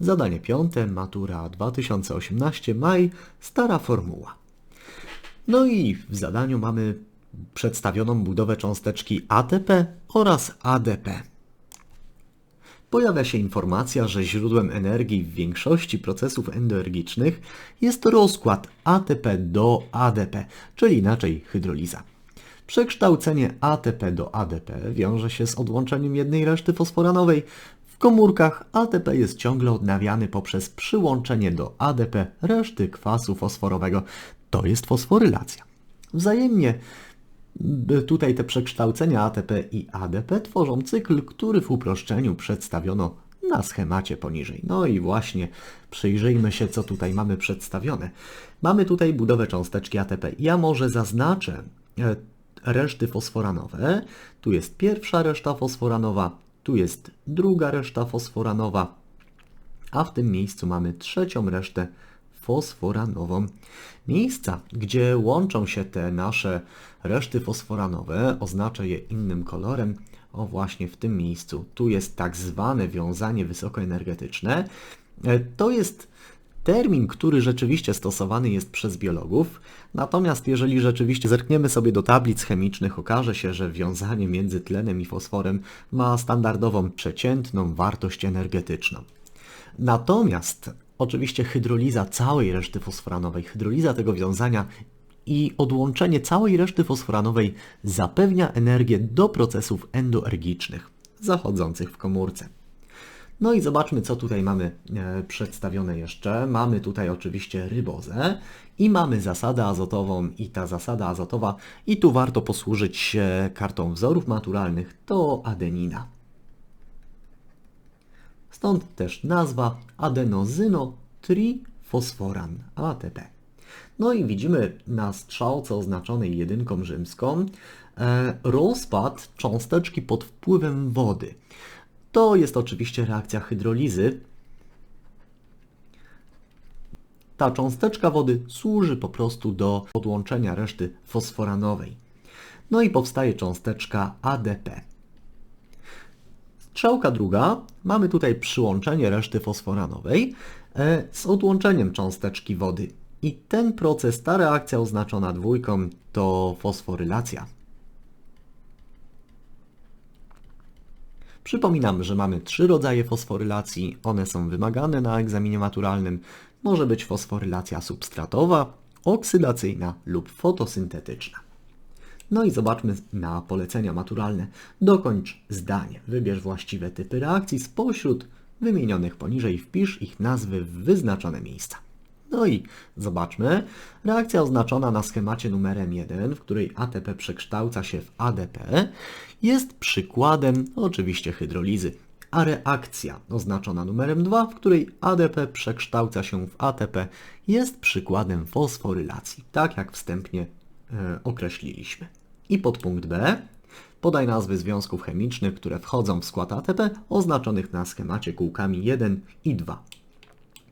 Zadanie piąte, matura 2018, maj, stara formuła. No i w zadaniu mamy przedstawioną budowę cząsteczki ATP oraz ADP. Pojawia się informacja, że źródłem energii w większości procesów endoergicznych jest rozkład ATP do ADP, czyli inaczej hydroliza. Przekształcenie ATP do ADP wiąże się z odłączeniem jednej reszty fosforanowej. W komórkach ATP jest ciągle odnawiany poprzez przyłączenie do ADP reszty kwasu fosforowego. To jest fosforylacja. Wzajemnie tutaj te przekształcenia ATP i ADP tworzą cykl, który w uproszczeniu przedstawiono na schemacie poniżej. No i właśnie przyjrzyjmy się, co tutaj mamy przedstawione. Mamy tutaj budowę cząsteczki ATP. Ja może zaznaczę e, reszty fosforanowe. Tu jest pierwsza reszta fosforanowa, tu jest druga reszta fosforanowa, a w tym miejscu mamy trzecią resztę fosforanową. Miejsca, gdzie łączą się te nasze reszty fosforanowe, oznaczę je innym kolorem. O właśnie w tym miejscu. Tu jest tak zwane wiązanie wysokoenergetyczne. E, To jest termin, który rzeczywiście stosowany jest przez biologów. Natomiast jeżeli rzeczywiście zerkniemy sobie do tablic chemicznych, okaże się, że wiązanie między tlenem i fosforem ma standardową przeciętną wartość energetyczną. Natomiast oczywiście hydroliza całej reszty fosforanowej, hydroliza tego wiązania i odłączenie całej reszty fosforanowej zapewnia energię do procesów endoergicznych zachodzących w komórce. No i zobaczmy, co tutaj mamy e, przedstawione jeszcze. Mamy tutaj oczywiście rybozę i mamy zasadę azotową i ta zasada azotowa, i tu warto posłużyć się kartą wzorów maturalnych, to adenina. Stąd też nazwa adenozynotrifosforan ATP. No i widzimy na strzałce oznaczonej jedynką rzymską e, rozpad cząsteczki pod wpływem wody. To jest oczywiście reakcja hydrolizy. Ta cząsteczka wody służy po prostu do podłączenia reszty fosforanowej. No i powstaje cząsteczka ADP. Strzałka druga, mamy tutaj przyłączenie reszty fosforanowej e, z odłączeniem cząsteczki wody. I ten proces, ta reakcja oznaczona dwójką to fosforylacja. Przypominam, że mamy trzy rodzaje fosforylacji. One są wymagane na egzaminie maturalnym. Może być fosforylacja substratowa, oksydacyjna lub fotosyntetyczna. No i zobaczmy na polecenia maturalne. Dokończ zdanie. Wybierz właściwe typy reakcji spośród wymienionych poniżej. Wpisz ich nazwy w wyznaczone miejsca. No i zobaczmy. Reakcja oznaczona na schemacie numerem 1, w której ATP przekształca się w ADP, jest przykładem oczywiście hydrolizy. A reakcja oznaczona numerem 2, w której ADP przekształca się w ATP, jest przykładem fosforylacji, tak jak wstępnie e, określiliśmy. I podpunkt B. Podaj nazwy związków chemicznych, które wchodzą w skład ATP, oznaczonych na schemacie kółkami 1 i 2.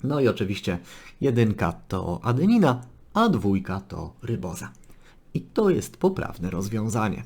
No i oczywiście jedynka to adenina, a dwójka to ryboza. I to jest poprawne rozwiązanie.